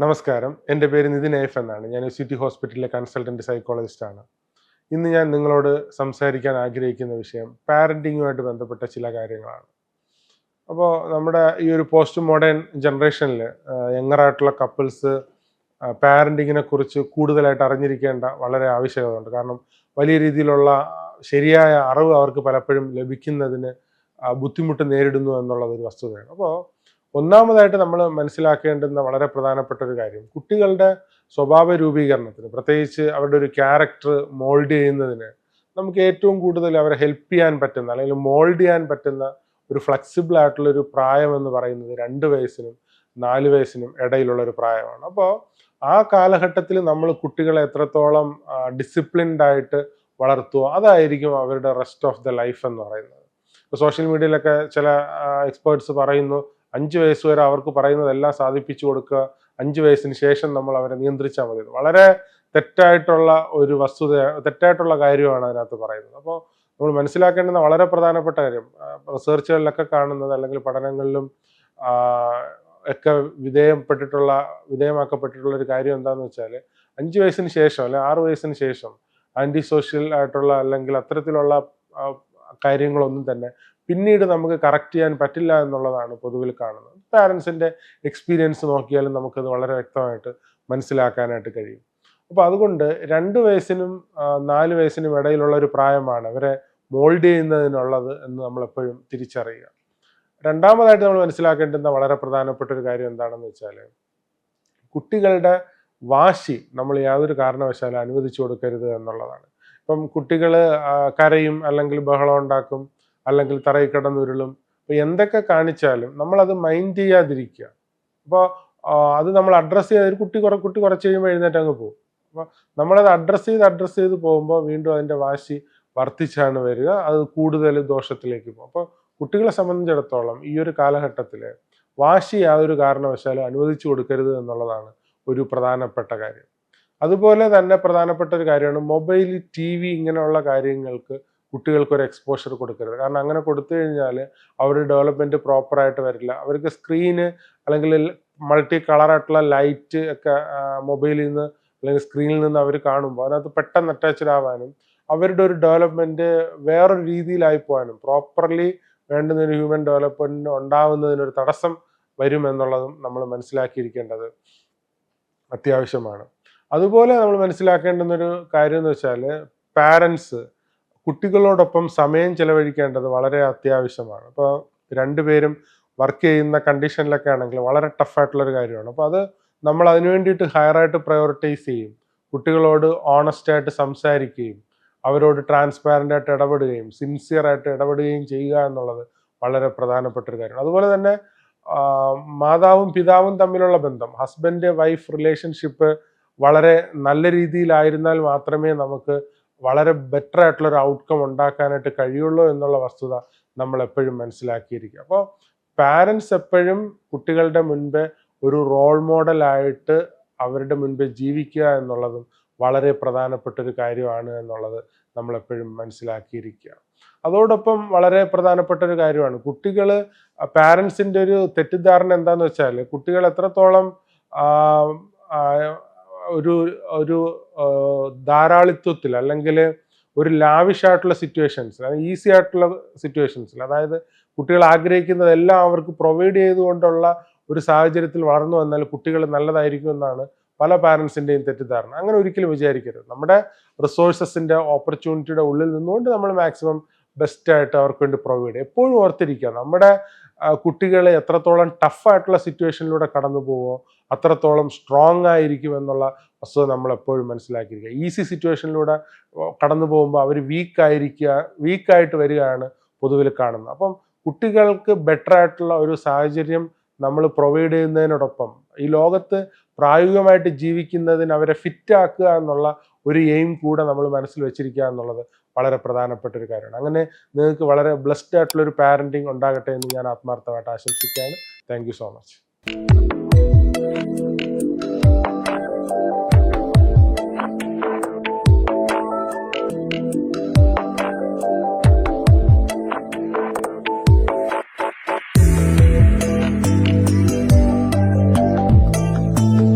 നമസ്കാരം. എന്റെ പേര് നിതിൻ എഫ് എന്നാണ്. ഞാൻ സിറ്റി ഹോസ്പിറ്റലിലെ കൺസൾട്ടന്റ് സൈക്കോളജിസ്റ്റാണ്. ഇന്ന് ഞാൻ നിങ്ങളോട് സംസാരിക്കാൻ ആഗ്രഹിക്കുന്ന വിഷയം പാരന്റിങ്ങുമായിട്ട് ബന്ധപ്പെട്ട ചില കാര്യങ്ങളാണ്. അപ്പോൾ നമ്മുടെ ഈ ഒരു പോസ്റ്റ് മോഡേൺ ജനറേഷനിൽ യങ്ങറായിട്ടുള്ള കപ്പിൾസ് പാരന്റിങ്ങിനെ കുറിച്ച് കൂടുതലായിട്ട് അറിഞ്ഞിരിക്കേണ്ട വളരെ ആവശ്യകതയുണ്ട് കാരണം വലിയ രീതിയിലുള്ള ശരിയായ അറിവ് അവർക്ക് പലപ്പോഴും ലഭിക്കുന്നതിന് ബുദ്ധിമുട്ട് നേരിടുന്നു എന്നുള്ളത് ഒരു വസ്തുതയാണ്. അപ്പോൾ ഒന്നാമതായിട്ട് നമ്മൾ മനസ്സിലാക്കേണ്ടുന്ന വളരെ പ്രധാനപ്പെട്ട ഒരു കാര്യം കുട്ടികളുടെ സ്വഭാവ രൂപീകരണത്തിന് പ്രത്യേകിച്ച് അവരുടെ ഒരു ക്യാരക്ടർ മോൾഡ് ചെയ്യുന്നതിന് നമുക്ക് ഏറ്റവും കൂടുതൽ അവരെ ഹെൽപ്പ് ചെയ്യാൻ പറ്റുന്ന അല്ലെങ്കിൽ മോൾഡ് ചെയ്യാൻ പറ്റുന്ന ഒരു ഫ്ലെക്സിബിൾ ആയിട്ടുള്ള ഒരു പ്രായം എന്ന് പറയുന്നത് രണ്ട് വയസ്സിനും നാല് വയസ്സിനും ഇടയിലുള്ള ഒരു പ്രായമാണ്. അപ്പോൾ ആ കാലഘട്ടത്തിൽ നമ്മൾ കുട്ടികളെ എത്രത്തോളം ഡിസിപ്ലിൻഡ് ആയിട്ട് വളർത്തുമോ അതായിരിക്കും അവരുടെ റെസ്റ്റ് ഓഫ് ദ ലൈഫ് എന്ന് പറയുന്നത്. ഇപ്പോൾ സോഷ്യൽ മീഡിയയിലൊക്കെ ചില എക്സ്പേർട്സ് പറയുന്നു അഞ്ച് വയസ്സ് വരെ അവർക്ക് പറയുന്നതെല്ലാം സാധിപ്പിച്ചു കൊടുക്കുക. അഞ്ച് വയസ്സിന് ശേഷം നമ്മൾ അവരെ നിയന്ത്രിച്ചാൽ മതി. വളരെ തെറ്റായിട്ടുള്ള ഒരു വസ്തുത തെറ്റായിട്ടുള്ള കാര്യമാണ് അതിനകത്ത് പറയുന്നത്. അപ്പോൾ നമ്മൾ മനസ്സിലാക്കേണ്ടുന്ന വളരെ പ്രധാനപ്പെട്ട കാര്യം റിസർച്ചുകളിലൊക്കെ കാണുന്നത് അല്ലെങ്കിൽ പഠനങ്ങളിലും ഒക്കെ വിധേയപ്പെട്ടിട്ടുള്ള വിധേയമാക്കപ്പെട്ടിട്ടുള്ള ഒരു കാര്യം എന്താണെന്ന് വെച്ചാൽ അഞ്ച് വയസ്സിന് ശേഷം അല്ലെങ്കിൽ ആറു വയസ്സിന് ശേഷം ആന്റി സോഷ്യൽ ആയിട്ടുള്ള അല്ലെങ്കിൽ അത്തരത്തിലുള്ള കാര്യങ്ങളൊന്നും തന്നെ പിന്നീട് നമുക്ക് കറക്റ്റ് ചെയ്യാൻ പറ്റില്ല എന്നുള്ളതാണ് പൊതുവിൽ കാണുന്നത്. പാരൻസിന്റെ എക്സ്പീരിയൻസ് നോക്കിയാലും നമുക്കത് വളരെ വ്യക്തമായിട്ട് മനസ്സിലാക്കാനായിട്ട് കഴിയും. അപ്പോൾ അതുകൊണ്ട് രണ്ട് വയസ്സിനും നാല് വയസ്സിനും ഇടയിലുള്ള ഒരു പ്രായമാണ് അവരെ മോൾഡ് ചെയ്യുന്നതിനുള്ളത് എന്ന് നമ്മളെപ്പോഴും തിരിച്ചറിയുക. രണ്ടാമതായിട്ട് നമ്മൾ മനസ്സിലാക്കേണ്ടുന്ന വളരെ പ്രധാനപ്പെട്ട ഒരു കാര്യം എന്താണെന്ന് വെച്ചാൽ കുട്ടികളുടെ വാശി നമ്മൾ യാതൊരു കാരണവശാലും അനുവദിച്ചു കൊടുക്കരുത് എന്നുള്ളതാണ്. ഇപ്പം കുട്ടികൾ കരയും അല്ലെങ്കിൽ ബഹളം ഉണ്ടാക്കും അല്ലെങ്കിൽ തറയിൽ കിടന്നുരുളും അപ്പോൾ എന്തൊക്കെ കാണിച്ചാലും നമ്മളത് മൈൻഡ് ചെയ്യാതിരിക്കുക. അപ്പോൾ അത് നമ്മൾ അഡ്രസ്സ് ചെയ്ത് ഒരു കുട്ടി കുറെ കുട്ടി കുറച്ച് കഴിയുമ്പോൾ എഴുന്നേറ്റ് അങ്ങ് പോകും. അപ്പോൾ നമ്മളത് അഡ്രസ്സ് ചെയ്ത് അഡ്രസ്സ് ചെയ്ത് പോകുമ്പോൾ വീണ്ടും അതിന്റെ വാശി വർദ്ധിച്ചാണ് വരിക. അത് കൂടുതൽ ദോഷത്തിലേക്ക് പോകും. അപ്പോൾ കുട്ടികളെ സംബന്ധിച്ചിടത്തോളം ഈ ഒരു കാലഘട്ടത്തിൽ വാശി യാതൊരു കാരണവശാലും അനുവദിച്ചു കൊടുക്കരുത് എന്നുള്ളതാണ് ഒരു പ്രധാനപ്പെട്ട കാര്യം. അതുപോലെ തന്നെ പ്രധാനപ്പെട്ട ഒരു കാര്യമാണ് മൊബൈൽ ടി വി ഇങ്ങനെയുള്ള കാര്യങ്ങൾക്ക് കുട്ടികൾക്ക് ഒരു എക്സ്പോഷർ കൊടുക്കരുത്. കാരണം അങ്ങനെ കൊടുത്തു കഴിഞ്ഞാൽ അവരുടെ ഡെവലപ്മെന്റ് പ്രോപ്പറായിട്ട് വരില്ല. അവർക്ക് സ്ക്രീന് അല്ലെങ്കിൽ മൾട്ടി കളറായിട്ടുള്ള ലൈറ്റ് ഒക്കെ മൊബൈലിൽ നിന്ന് അല്ലെങ്കിൽ സ്ക്രീനിൽ നിന്ന് അവർ കാണുമ്പോൾ അതിനകത്ത് പെട്ടെന്ന് അറ്റാച്ച്ഡ് ആവാനും അവരുടെ ഒരു ഡെവലപ്മെന്റ് വേറൊരു രീതിയിലായി പോകാനും പ്രോപ്പർലി വേണ്ടുന്ന ഒരു ഹ്യൂമൻ ഡെവലപ്മെന്റ് ഉണ്ടാവുന്നതിനൊരു തടസ്സം വരുമെന്നുള്ളതും നമ്മൾ മനസ്സിലാക്കിയിരിക്കേണ്ടത് അത്യാവശ്യമാണ്. അതുപോലെ നമ്മൾ മനസ്സിലാക്കേണ്ടുന്നൊരു കാര്യം എന്ന് വെച്ചാൽ പാരൻസ് കുട്ടികളോടൊപ്പം സമയം ചെലവഴിക്കേണ്ടത് വളരെ അത്യാവശ്യമാണ്. അപ്പോൾ രണ്ടുപേരും വർക്ക് ചെയ്യുന്ന കണ്ടീഷനിലൊക്കെ ആണെങ്കിൽ വളരെ ടഫായിട്ടുള്ളൊരു കാര്യമാണ്. അപ്പോൾ അത് നമ്മൾ അതിനു വേണ്ടിയിട്ട് ഹയറായിട്ട് പ്രയോറിറ്റൈസ് ചെയ്യും. കുട്ടികളോട് ഓണസ്റ്റ് ആയിട്ട് സംസാരിക്കുകയും അവരോട് ട്രാൻസ്പാരന്റ് ആയിട്ട് ഇടപെടുകയും സിൻസിയർ ആയിട്ട് ഇടപെടുകയും ചെയ്യുക എന്നുള്ളത് വളരെ പ്രധാനപ്പെട്ട ഒരു കാര്യമാണ്. അതുപോലെ തന്നെ മാതാവും പിതാവും തമ്മിലുള്ള ബന്ധം ഹസ്ബൻഡ് വൈഫ് റിലേഷൻഷിപ്പ് വളരെ നല്ല രീതിയിലായിരുന്നാൽ മാത്രമേ നമുക്ക് വളരെ ബെറ്റർ ആയിട്ടുള്ള ഒരു ഔട്ട്കം ഉണ്ടാക്കാനായിട്ട് കഴിയുള്ളൂ എന്നുള്ള വസ്തുത നമ്മൾ എപ്പോഴും മനസ്സിലാക്കിയിരിക്കുക. അപ്പോൾ പാരൻസ് എപ്പോഴും കുട്ടികളുടെ മുൻപേ ഒരു റോൾ മോഡലായിട്ട് അവരുടെ മുൻപേ ജീവിക്കുക എന്നുള്ളതും വളരെ പ്രധാനപ്പെട്ട ഒരു കാര്യമാണ് എന്നുള്ളത് നമ്മളെപ്പോഴും മനസ്സിലാക്കിയിരിക്കുക. അതോടൊപ്പം വളരെ പ്രധാനപ്പെട്ട ഒരു കാര്യമാണ്. കുട്ടികൾ പാരൻസിന്റെ ഒരു തെറ്റിദ്ധാരണ എന്താന്ന് വെച്ചാൽ കുട്ടികൾ എത്രത്തോളം ഒരു ഒരു ധാരാളിത്വത്തിൽ അല്ലെങ്കിൽ ഒരു ലാവിഷ് ആയിട്ടുള്ള സിറ്റുവേഷൻസിൽ ഈസി ആയിട്ടുള്ള സിറ്റുവേഷൻസിൽ അതായത് കുട്ടികൾ ആഗ്രഹിക്കുന്നതെല്ലാം അവർക്ക് പ്രൊവൈഡ് ചെയ്തുകൊണ്ടുള്ള ഒരു സാഹചര്യത്തിൽ വളർന്നു വന്നാൽ കുട്ടികൾ നല്ലതായിരിക്കും എന്നാണ് പല പാരൻസിന്റെയും തെറ്റിദ്ധാരണ. അങ്ങനെ ഒരിക്കലും വിചാരിക്കരുത്. നമ്മുടെ റിസോഴ്സസിന്റെ ഓപ്പർച്യൂണിറ്റിയുടെ ഉള്ളിൽ നിന്നുകൊണ്ട് നമ്മൾ മാക്സിമം ബെസ്റ്റ് ആയിട്ട് അവർക്ക് വേണ്ടി പ്രൊവൈഡ് എപ്പോഴും ഓർത്തിരിക്കുക നമ്മുടെ കുട്ടികൾ എത്രത്തോളം ടഫായിട്ടുള്ള സിറ്റുവേഷനിലൂടെ കടന്നു പോവോ അത്രത്തോളം സ്ട്രോങ് ആയിരിക്കും എന്നുള്ള വസ്തുത നമ്മൾ എപ്പോഴും മനസ്സിലാക്കിയിരിക്കുക. ഈസി സിറ്റുവേഷനിലൂടെ കടന്നു പോകുമ്പോൾ അവർ വീക്ക് ആയിരിക്കുക വീക്കായിട്ട് വരികയാണ് പൊതുവിൽ കാണുന്നത്. അപ്പം കുട്ടികൾക്ക് ബെറ്റർ ആയിട്ടുള്ള ഒരു സാഹചര്യം നമ്മൾ പ്രൊവൈഡ് ചെയ്യുന്നതിനോടൊപ്പം ഈ ലോകത്ത് പ്രായോഗികമായിട്ട് ജീവിക്കുന്നതിന് അവരെ ഫിറ്റ് ആക്കുക എന്നുള്ള ഒരു എയിം കൂടെ നമ്മൾ മനസ്സിൽ വെച്ചിരിക്കുക എന്നുള്ളത് വളരെ പ്രധാനപ്പെട്ട ഒരു കാര്യമാണ്. അങ്ങനെ നിങ്ങൾക്ക് വളരെ ബ്ലെസ്ഡ് ആയിട്ടുള്ള ഒരു പാരന്റിങ് ഉണ്ടാകട്ടെ എന്ന് ഞാൻ ആത്മാർത്ഥമായിട്ട് ആശംസിക്കുകയാണ്. Thank so much